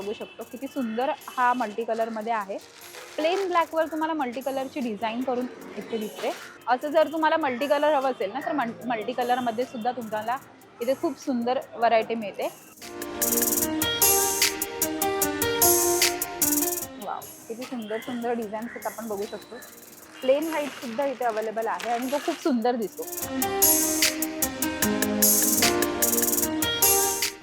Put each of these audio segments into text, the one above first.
बघू शकतो किती सुंदर हा मल्टी कलरमध्ये आहे. प्लेन ब्लॅकवर तुम्हाला मल्टी कलरची डिझाईन करून इथे दिसते. असं जर तुम्हाला मल्टी कलर हवं असेल ना तर मल्टी कलरमध्ये सुद्धा तुम्हाला इथे खूप सुंदर व्हरायटी मिळते. वाव किती सुंदर सुंदर डिझाईन्स आपण बघू शकतो. प्लेन व्हाईट सुद्धा इथे अवेलेबल आहे आणि तो खूप सुंदर दिसतो.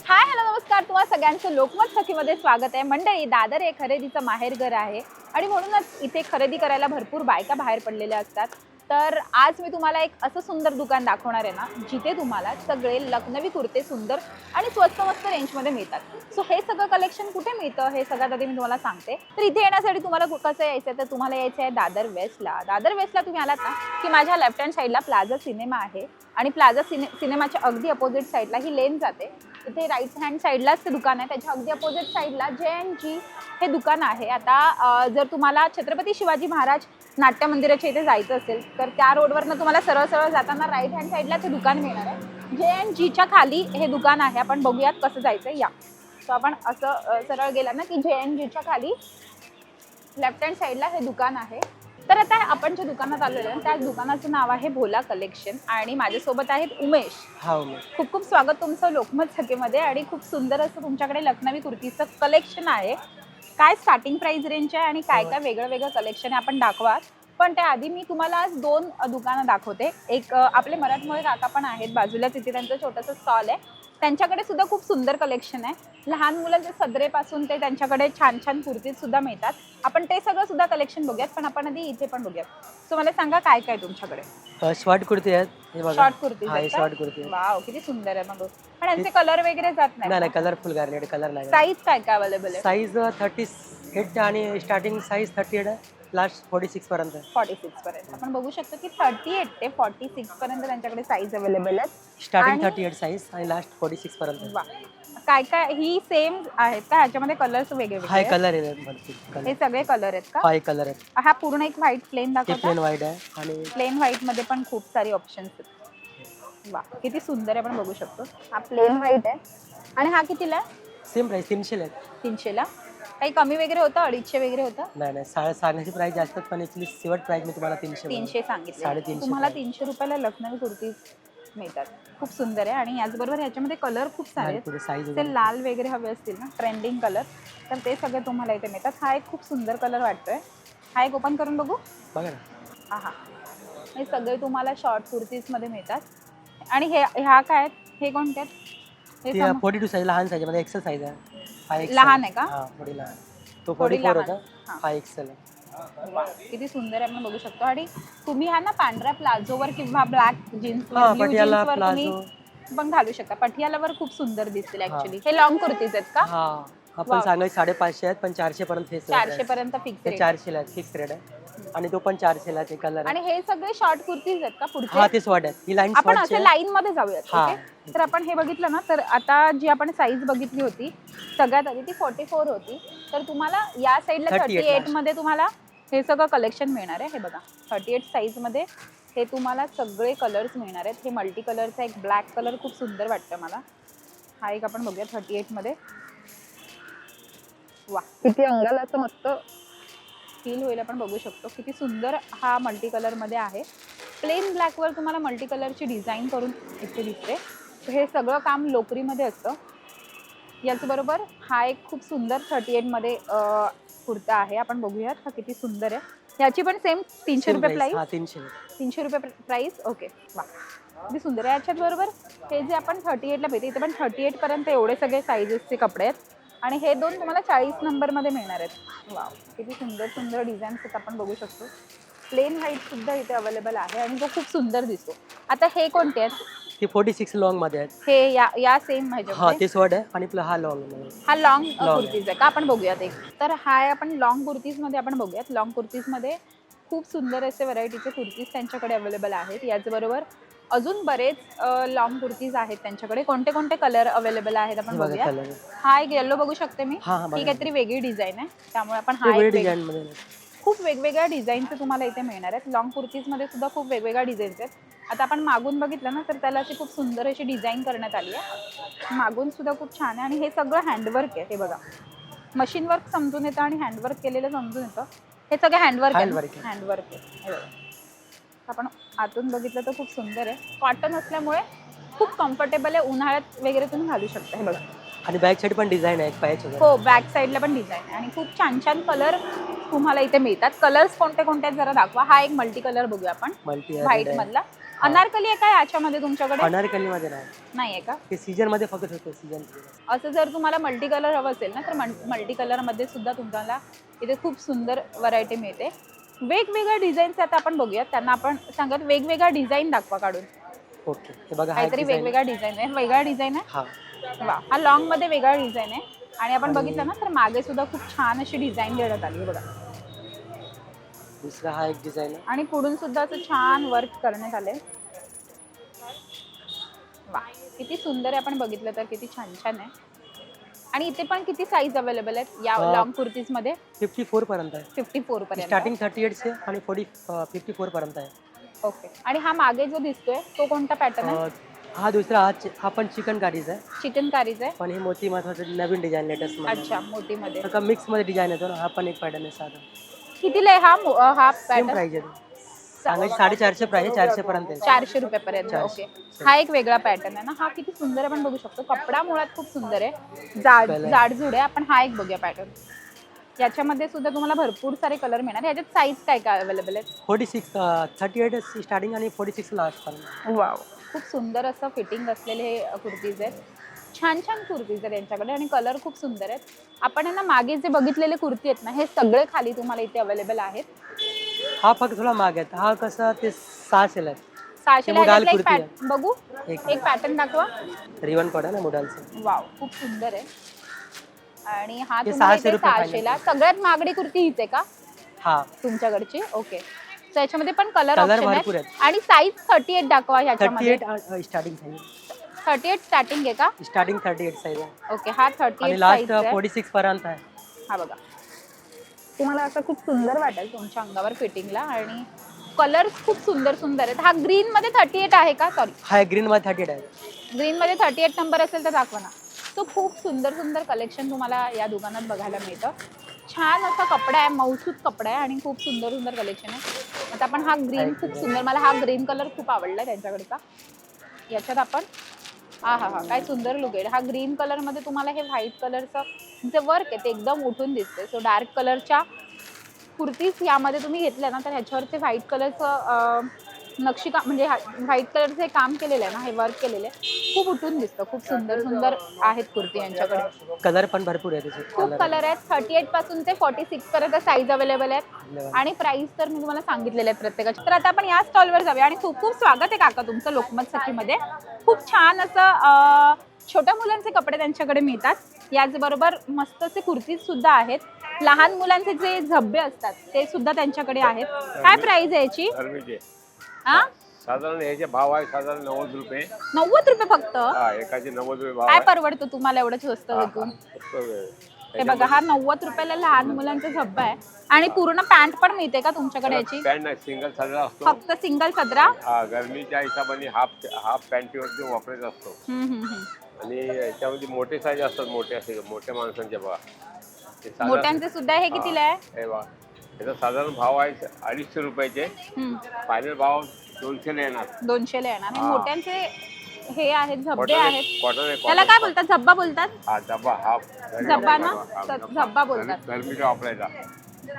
हाय हॅलो नमस्कार. तुम्हाला सगळ्यांचं लोकमत सखीमध्ये स्वागत आहे. मंडळी दादर हे खरेदीचं माहेरघर आहे. आणि म्हणूनच इथे खरेदी करायला भरपूर बायका बाहेर पडलेल्या असतात. तर आज मी तुम्हाला एक असं सुंदर दुकान दाखवणार आहे ना जिथे तुम्हाला सगळे लखनवी कुर्ते सुंदर आणि स्वस्त मस्त रेंजमध्ये मिळतात. सो हे सगळं कलेक्शन कुठे मिळतं? हे सगळ्यात आधी मी तुम्हाला सांगते. तर इथे येण्यासाठी तुम्हाला कसं यायचं आहे? तर तुम्हाला यायचं आहे दादर वेस्टला. दादर वेस्टला तुम्ही आलात ना की माझ्या लेफ्ट हँड साईडला प्लाझा सिनेमा आहे. आणि प्लाझा सिने सिनेमाच्या अगदी अपोजिट साईडला ही लेन जाते. इथे राईट हँड साईडलाच दुकान आहे. त्याच्या अगदी अपोजिट साईडला जे एन जी हे दुकान आहे. आता जर तुम्हाला छत्रपती शिवाजी महाराज नाट्य मंदिराच्या इथे जायचं असेल तर त्या रोडवरनं तुम्हाला सरळ सरळ जाताना राईट हँड साईडला ते दुकान मिळणार आहे. जे एन जीच्या खाली हे दुकान आहे. आपण बघूयात कसं जायचं. या. सो आपण असं सरळ गेला ना की जे एन जीच्या खाली लेफ्ट हँड साईडला हे दुकान आहे. तर आता आपण ज्या दुकानात आलेलो आहे त्या दुकानाचं नाव आहे भोला कलेक्शन आणि माझ्यासोबत आहेत उमेश. हा उमेश. खूप खूप स्वागत तुमचं लोकमत सखेमध्ये आणि खूप सुंदर असं तुमच्याकडे लखनवी कुर्तीचं कलेक्शन आहे. काय स्टार्टिंग प्राइस रेंज आहे आणि काय काय वेगळं वेगळं कलेक्शन आहे आपण दाखवा. पण त्याआधी मी तुम्हाला आज दोन दुकानं दाखवते. एक अ, आपले मराठमोळे काका पण आहेत बाजूला तिथे त्यांचं छोटंसं स्टॉल आहे. त्यांच्याकडे सुद्धा खूप सुंदर कलेक्शन आहे. लहान मुलांचे सदरेपासून ते त्यांच्याकडे छान छान कुर्तीज सुद्धा मिळतात. आपण ते सगळं सुद्धा कलेक्शन बघूयात पण आपण आधी इथे पण बघूयात. सो मला सांगा काय काय तुमच्याकडे? शॉर्ट कुर्ती आहेत. हे शॉर्ट कुर्तीज हा हे आहेत का? शॉर्ट कुर्ती. वाव किती सुंदर आहे मग. पण यांचे कलर वगैरे जात नाही कलरफुल कलर नाही साईज काय काय अवेलेबल आहे? साईज थर्टी एट आणि स्टार्टिंग साईज थर्टी एट आहे. लास्ट फोर्टी सिक्स पर्यंत. फॉर्टी सिक्स पर्यंत. आपण बघू शकतो की थर्टी एट ते फॉर्टी सिक्स पर्यंत त्यांच्याकडे साईज अवेलेबल आहेत. स्टार्टिंग थर्टी एट साईज आणि लास्ट फोर्टी सिक्स पर्यंत. वा. काय काय ही सेम आहेत का? ह्याच्यामध्ये कलर्स वेगळे हा वेगळे कलर आहे भरपूर हे सगळे कलर आहेत का? हा एक कलर आहे हा पूर्ण एक व्हाईट प्लेन ते दाखवता? प्लेन व्हाईट आहे आणि प्लेन व्हाईटमध्ये पण खूप सारी ऑप्शन्स आहेत. वा किती सुंदर आहे आपण बघू शकतो. हा प्लेन व्हाईट आहे. आणि हा कितीला सेम प्राईस तीनशे आहेत तीनशेला. काही कमी वगैरे होतं अडीचशे वगैरे होतं? नाही नाही. सा सांगण्याची प्राईस जास्त पण ॲक्च्युली शेवट प्राईस मी तुम्हाला तीनशे तीनशे सांगितले. साडेतीनशे तुम्हाला पर्यंत. तीनशे रुपयाला लखनवी कुर्तीज मिळतात. खूप सुंदर आहे आणि याचबरोबर ह्याच्यामध्ये कलर खूप सारे आहेत. साईज ते लाल वगैरे हवे असतील ना ट्रेंडिंग कलर तर ते सगळे तुम्हाला इथे मिळतात. हा एक खूप सुंदर कलर वाटतोय. हा एक ओपन करून बघू? बघा ना. हा हा. हे सगळे तुम्हाला शॉर्ट कुर्तीजमध्ये मिळतात. आणि हे ह्या काय आहेत? हे कोणते आहेत? हे फोर्टी टू साईज लहान साईजमध्ये एक्सेल साईज आहे. हा XL लहान आहे का? हा थोडी लहान. तो थोडी लहान. होता हा. हा एक्सेल आहे वा, किती सुंदर आहे आपण बघू शकतो. आणि तुम्ही ह्या ना पांढऱ्या प्लाझोवर किंवा ब्लॅक जीन्स हा पटियाला प्लाझो. पण घालू शकता. पटियालावर खूप सुंदर दिसतील हा. ऍक्च्युली हे लॉंग कुर्तीज आहेत का? हा. आपण. सांगायचे साडेपाचशे आहेत पण चारशे पर्यंत हे चारशे पर्यंत फिक्स चारशे ला फिक्स रेट आहे. आणि तो पण चारशे ला ते कलर आणि हे सगळे शॉर्ट कुर्तीज आहेत का पुढचे? हा ते स्वॉट आहेत. ही लाईन आपण असं लाईन मध्ये जाऊयात हा. ओके तर आपण हे बघितलं ना तर आता जी आपण साईज बघितली होती सगळ्यात आधी ती फोर्टी फोर होती. तर तुम्हाला या साईडला 38 थर्टी एटमध्ये तुम्हाला हे सगळं कलेक्शन मिळणार आहे. हे बघा थर्टी एट साईजमध्ये हे तुम्हाला सगळे कलर्स मिळणार आहेत. हे मल्टी कलरचा एक ब्लॅक कलर खूप सुंदर वाटतं मला. हा एक आपण बघूया थर्टी एटमध्ये. वा किती अंगाला असं मस्त फील होईल आपण बघू शकतो. किती सुंदर हा मल्टी कलरमध्ये आहे. प्लेन ब्लॅकवर तुम्हाला मल्टी कलरची डिझाईन करून इथे दिसते. हे सगळं काम लोकरीमध्ये असतं. याचबरोबर हा एक खूप सुंदर थर्टी एटमध्ये कुर्ता आहे. आपण बघूयात हा किती सुंदर आहे. याची पण सेम तीनशे रुपये प्राईस तीनशे. तीनशे रुपये प्राईस ओके वा. किती सुंदर आहे. याच्यात बरोबर हे जे आपण थर्टी एटला भेटते इथे पण थर्टी एटपर्यंत एवढे सगळे साईजेसचे कपडे आहेत. आणि हे दोन तुम्हाला चाळीस नंबरमध्ये मिळणार आहेत. वा किती सुंदर सुंदर डिझाईन्स आपण बघू शकतो. प्लेन व्हाईट सुद्धा इथे अवेलेबल आहे आणि तो खूप सुंदर दिसतो. आता हे कोणते आहेत? ते फोर्टी सिक्स लॉंगमध्ये आहेत. हे या या सेम हा ह्याच्यामध्ये ते स्वॉट आहे आणि आपला हा लॉंग हा लॉंग Long कुर्तीज आहे. का आपण बघूयात एक. तर हा आहे आपण लॉंग कुर्तीजमध्ये आपण बघूयात. लॉंग कुर्तीजमध्ये खूप सुंदर असे व्हरायटीचे कुर्तीज त्यांच्याकडे अवेलेबल आहेत. याचबरोबर अजून बरेच लॉंग कुर्तीज आहेत त्यांच्याकडे. कोणते कोणते कलर अवेलेबल आहेत आपण बघा बघूया. हा एक येल्लो बघू शकते मी. हा काहीतरी वेगळी डिझाईन आहे. त्यामुळे आपण हा एक खूप वेगवेगळ्या डिझाईनचे तुम्हाला इथे मिळणार आहेत. लॉंग कुर्तीजमध्ये सुद्धा खूप वेगवेगळ्या डिझाईन्स आहेत. आता आपण मागून बघितलं ना तर त्याला अशी खूप सुंदर अशी डिझाईन करण्यात आली आहे. मागून सुद्धा खूप छान आहे. आणि हे सगळं हँडवर्क आहे. हे बघा. मशीन वर्क समजून येतं आणि हँडवर्क केलेलं समजून येतं. हे सगळं हँडवर्क आहे. हँडवर्क आहे. आपण आतून बघितलं तर खूप सुंदर आहे. कॉटन असल्यामुळे खूप कम्फर्टेबल आहे. उन्हाळ्यात वगैरे तुम्ही घालू शकता. हे बघा. आणि बॅक साईड पण डिझाईन आहे हो बॅक साईडला पण डिझाईन आहे. आणि खूप छान छान कलर तुम्हाला इथे मिळतात. कलर्स कोणते कोणते जरा दाखवा. हा एक मल्टी कलर बघूया आपण. मल्टी व्हाईट मधला. अनारकली आहे का याच्यामध्ये तुमच्याकडे? अनारकली मध्ये नाही आहे का? ते सीजनमध्ये फक्त होते सीजन असं जर तुम्हाला मल्टी कलर हवं असेल ना तर मल्टी कलरमध्ये सुद्धा तुम्हाला इथे खूप सुंदर व्हरायटी मिळते. वेगवेगळ्या डिझाईन्स आता आपण बघूयात. त्यांना आपण सांगत वेगवेगळ्या डिझाईन दाखवा काढून. ओके. हे बघा हा एक काहीतरी डिझाईन वेगवेगळा डिझाईन आहे. वेगळा डिझाईन आहे? हा. वा हा लॉंगमध्ये वेगळा डिझाईन आहे. आणि आपण आणि- बघितलं ना तर मागे सुद्धा खूप छान अशी डिझाईन देण्यात आली आहे बघा. दुसरा हा एक डिझाईन आहे. आणि पुढून सुद्धा असं छान वर्क करण्यात आले वा किती सुंदर आहे आपण बघितलं तर किती छान छान आहे. आणि इथे पण किती साईज अवेलेबल आहेत या अं, लॉंग कुर्तीजमध्ये? फिफ्टी फोर पर्यंत आहे. फिफ्टी फोर पर्यंत. स्टार्टिंग थर्टी एट से आणि फोर्टी फिफ्टी फोर पर्यंत आहे. ओके आणि हा मागे जो दिसतोय तो कोणता पॅटर्न आहे? अं, हा दुसरा हा चि- हा पण चिकन कारीज आहे. चिकन कारीज आहे? पण हे मोती महत्वाचं नवीन डिझाईन लेटेस्ट अच्छा मोठी मध्ये मध्ये मिक्समध्ये डिझाईन येतो ना हा पण एक पॅटर्न आहे साधा. कितीला आहे हा मो- अं, हा सेम पॅटर्न प्राइस आहे सांगायची साडेचारशे प्राइस चारशे पर्यंत चारशे रुपयापर्यंत. ओके. हा एक वेगळा पॅटर्न आहे ना. हा किती सुंदर आपण बघू शकतो. कपडा मुळात खूप सुंदर आहे. जाड. जाडजूड आहे. आपण हा एक बघूया पॅटर्न याच्यामध्ये सुद्धा तुम्हाला भरपूर सारे कलर मिळणार. याच्यात साईज काय काय अवेलेबल आहेत? Forty six thirty eight starting आणि फोर्टी सिक्स लास्ट पर्यंत वाव खूप सुंदर असं फिटिंग असलेले हे कुर्तीज आहेत. छान छान कुर्तीज आहेत यांच्याकडे आणि कलर खूप सुंदर आहेत. आपण यांना मागे जे बघितलेले कुर्ती आहेत ना हे सगळे खाली तुम्हाला इथे अवेलेबल आहेत. हा फक्त थोडा माग आहे हा कसं ते सहाशेला आहे. मुडाल कुर्ती पॅट बघू. एक एक पॅटर्न दाखवा. रिवन पडा ना मुडालचं. वाव खूप सुंदर आहे. आणि हा हे तुम्हाला 600 इथे रुपये सहाशेला. सगळ्यात महागडी कुर्ती हीच आहे का? हा. तुमच्याकडची? ओके. सो याच्यामध्ये पण कलर Colour ऑप्शन भरपूर आहेत. आहेत. आणि साईज थर्टी एट दाखवा थर्टी ह्याच्यामध्ये eight starting size thirty eight starting आहे का? स्टार्टिंग थर्टी एट साईज आहे. ओके हा थर्टी आणि eight last size forty six पर्यंत आहे. हा बघा. तुम्हाला असं खूप सुंदर वाटेल तुमच्या अंगावर फिटिंगला आणि कलर खूप सुंदर सुंदर आहेत. हा ग्रीन मध्ये थर्टी एट आहे का? सॉरी हा ग्रीन मध्ये थर्टी एट आहे. ग्रीन मध्ये थर्टी एट नंबर असेल तर दाखवा ना. तो खूप सुंदर सुंदर कलेक्शन तुम्हाला या दुकानात बघायला मिळतं. छान असा कपडा आहे मौसूद कपडा आहे आणि खूप सुंदर सुंदर कलेक्शन आहे. आता आपण हा ग्रीन खूप सुंदर मला हा ग्रीन कलर खूप आवडला त्यांच्याकडचा. याच्यात आपण हा हा हा. काय सुंदर लुक आहे. हा ग्रीन कलरमध्ये तुम्हाला हे व्हाईट कलरचं जे वर्क आहे. ते एकदम उठून दिसते सो डार्क कलरच्या कुर्तीज यामध्ये तुम्ही घेतल्या ना तर ह्याच्यावर ते व्हाईट कलरचं नक्षीका म्हणजे व्हाईट कलरचं हे काम केलेलं आहे ना हे वर्क केलेलं आहे. खूप उठून दिसतं खूप सुंदर सुंदर आहेत कुर्ती यांच्याकडे. कलर पण भरपूर आहे त्याचे. खूप कलर आहेत. थर्टी एटपासून ते फॉर्टी सिक्स पर्यंत साईज अवेलेबल आहेत. आणि प्राइस तर मी तुम्हाला सांगितलेले आहेत प्रत्येकाचे. तर आता आपण या स्टॉलवर जाऊया. आणि खूप खूप स्वागत आहे काका तुमचं लोकमत सखीमध्ये. खूप छान असं छोट्या मुलांचे कपडे त्यांच्याकडे मिळतात. याचबरोबर मस्त असे कुर्तीज सुद्धा आहेत. लहान मुलांचे जे झब्बे असतात ते सुद्धा त्यांच्याकडे आहेत. काय प्राइस आहे याची? हा? साधारण याचे भाव आहे साधारण नव्वद रुपये. नव्वद रुपये फक्त? हा एकाचे नव्वद रुपये भाव काय आहे. परवडतं तुम्हाला एवढं स्वस्त हा, हा. फक्त. हे बघा हा नव्वद रुपयाला लहान मुलांचा झब्बा आहे. आणि पूर्ण पॅन्ट पण मिळते का तुमच्याकडे याची? पॅन्ट नाही सिंगल सदरा असतो. फक्त सिंगल सदरा? हा गरमीच्या हिशोबाने हाफ हाफ पॅन्टीवरती वापरायचा असतो. हम्म, हम्म, हम्म. आणि याच्यामध्ये मोठे साईज असतात मोठे असे मोठ्या माणसांचे बघा. ते साधारण- मोठ्यांचे सुद्धा हे कितीला आहे? हे बघा. याचा साधारण भाव आहे अडीचशे रुपयाचे. हम्म. फायनल भाव दोनशेला येणार. दोनशेला येणार. हा. मोठ्यांचे हे आहेत झब्बे आहेत. त्याला. काय बोलतात? झब्बा बोलतात? हा डब्बा हाफ झब्बा ना? झब्बा बोलतात. वापरायचा.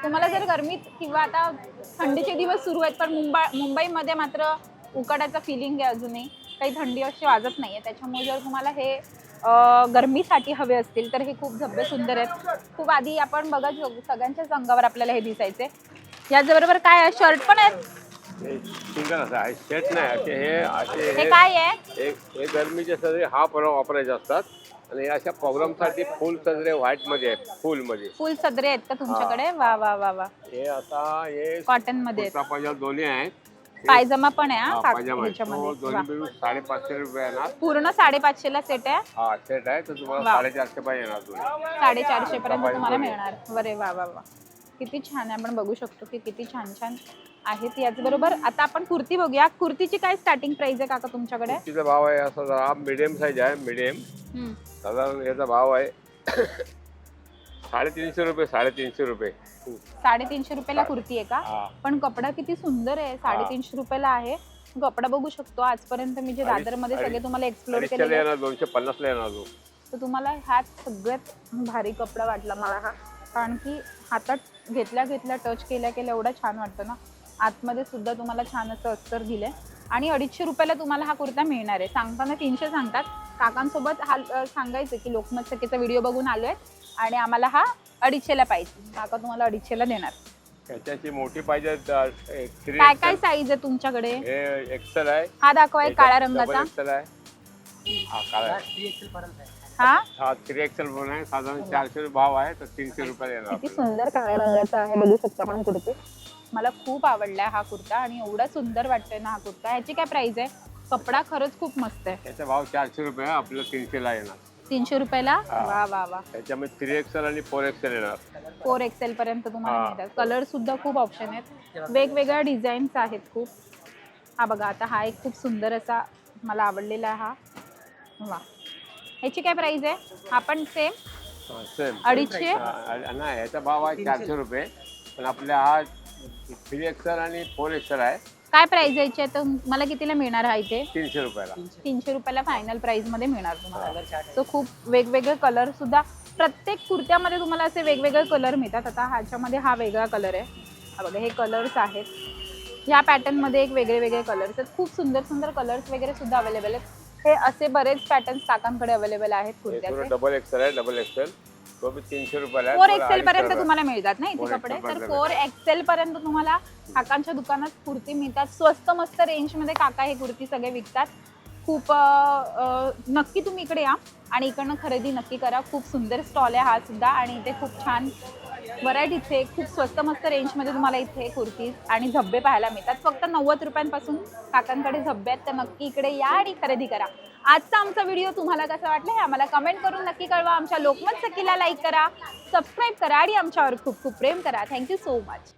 तुम्हाला जर गरमीत किंवा आता थंडीचे दिवस सुरू आहेत पण मुंबई मुंबईमध्ये मात्र उकाड्याचा फिलिंग आहे अजूनही. काही थंडी अशी वाजत नाहीये. त्याच्यामुळे जर तुम्हाला हे अं, गरमीसाठी हवे असतील तर हे खूप झब्बे सुंदर आहेत. खूप आधी आपण बघा जो- सगळ्यांच्याच अंगावर आपल्याला हे दिसायचे. याचबरोबर काय आहे? शर्ट पण आहेत. सिंगल असं आहे सेट नाही असे हे असे हे काय आहे? हे हे गरमीचे सदरे हा परवा वापरायचे असतात. आणि अशा प्रोग्रामसाठी फुल सदरे व्हाईटमध्ये आहे फुलमध्ये फुल सदरे आहेत का तुमच्याकडे? वा वा वा वा. हे आता हे कॉटनमध्ये आहेत. कुर्ता पायजामा दोन्ही आहेत. पायजमा पण आहे हा, हा, काक- पायजामा आहे. तो ह्याच्यामध्ये दोन्ही वा. मिळून साडेपाचशे रुपये येणार. पूर्ण साडेपाचशे ला सेट आहे? हा सेट आहे. तर तुम्हाला वा. साडेचारशे पाहिजे येणार दोन्ही साडेचारशे पर्यंत तुम्हाला मिळणार. बरे वा वा वा. किती छान आहे. आपण बघू शकतो की किती छान छान आहेत याचबरोबर आता आपण कुर्ती बघूया. कुर्तीची काय स्टार्टिंग प्राइस आहे काका तुमच्याकडे? तिचा भाव आहे असा जरा हा मिडियम साईज आहे मिडियम हम्म. साधारण याचा भाव आहे साडेतीनशे रुपये साडेतीनशे रुपये. साडेतीनशे रुपयाला कुर्ती आहे का? हा. पण कपडा किती सुंदर आहे. साडेतीनशे रुपयाला आहे. कपडा बघू शकतो. आजपर्यंत मी जे अडीच- दादरमध्ये सगळे अडीच- तुम्हाला एक्सप्लोर अडीचशेला येणार दोनशे पन्नासला येणार तो. तर तुम्हाला ह्यात सगळ्यात भारी कपडा वाटला मला हा. कारण की हातात घेतल्या घेतल्या टच केल्या केल्या एवढा छान वाटतं ना. आतमध्ये सुद्धा तुम्हाला छान असं अस्तर दिलंय. आणि अडीचशे रुपयाला तुम्हाला हा कुर्ता मिळणार आहे. सांगताना तीनशे सांगतात. काकांसोबत हा सांगायचं की लोकमत सखीचा व्हिडिओ बघून आलोय. आणि आम्हाला हा अडीचशेला पाहिजे. काका तुम्हाला अडीचशेला देणार. त्याच्याची मोठी पाहिजे काय काय. साईज आहे तुमच्याकडे? हे एक्सेल आहे. हा दाखवा एक काळ्या रंगाचा. XL आहे. हा काळा. आहे. थ्री एक्सेल आहे. हा? हा थ्री एक्सेल पण आहे. साधारण चारशे रुपये भाव आहे तर तीनशे रुपये किती. सुंदर काळ्या रंगाचा आहे. बघू शकता आपण कुर्ती. मला खूप आवडलाय हा कुर्ता आणि एवढा सुंदर वाटतोय ना हा कुर्ता. ह्याची काय प्राइस आहे? कपडा खरंच खूप मस्त आहे. त्याचा भाव चारशे रुपये आहे आपल्याला तीनशेला येणार. तीनशे रुपयाला? हा. वा वा वा. त्याच्यामध्ये थ्री एक्सेल आणि फोर एक्सेल येणार. फोर एक्सेल पर्यंत तुम्हाला हा. मिळतात. कलर सुद्धा खूप ऑप्शन आहेत. वेगवेगळ्या डिझाईन्स आहेत खूप. हा बघा आता हा एक खूप सुंदर असा मला आवडलेला आहे हा. वा. ह्याची काय प्राइस आहे? हा पण सेम सेम अडीचशे? नाही याचा भाव आहे चारशे रुपये. पण आपल्या हा थ्री एक्सेल आणि फोर एक्सेल आहे. काय प्राइस यायची आहे? तर मला कितीला मिळणार हा इथे? तीनशे रुपयाला. तीनशे रुपयाला फायनल प्राइसमध्ये मिळणार तुम्हाला. सो खूप वेगवेगळे कलर सुद्धा प्रत्येक कुर्त्यामध्ये तुम्हाला असे वेगवेगळे कलर मिळतात. आता ह्याच्यामध्ये हा वेगळा कलर आहे. हा बघा हे कलर्स आहेत. ह्या पॅटर्नमध्ये एक वेगळे वेगळे कलर्स आहेत. खूप सुंदर सुंदर कलर्स वगैरे सुद्धा अवेलेबल आहेत. हे असे बरेच पॅटर्न्स काकांकडे अवेलेबल आहेत हे कुर्त्याचे. पूर्ण डबल एक्सेल आहे डबल एक्सेल तो बी तीनशे रुपयाला आहे फोर एक्सेल पर्यंत तुम्हाला मिळतात ना इथे 4XL कपडे? तर फोर एक्सेल पर्यंत तुम्हाला काकांच्या दुकानात कुर्ती मिळतात. स्वस्त मस्त रेंजमध्ये काका हे कुर्ती सगळे विकतात. खूप नक्की तुम्ही इकडे या. आणि इकडनं खरेदी नक्की करा. खूप सुंदर स्टॉल आहे हा सुद्धा. आणि इथे खूप छान व्हरायटीचे खूप स्वस्त मस्त रेंजमध्ये तुम्हाला इथे कुर्तीज आणि झब्बे पाहायला मिळतात. फक्त नव्वद रुपयांपासून काकांकडे झब्बे आहेत तर नक्की इकडे या आणि खरेदी करा. आजचा आमचा व्हिडिओ तुम्हाला कसा वाटला हे आम्हाला कमेंट करून नक्की कळवा. आमच्या लोकमत सखीला लाईक करा सबस्क्राईब करा आणि आमच्यावर खूप खूप प्रेम करा. Thank you so much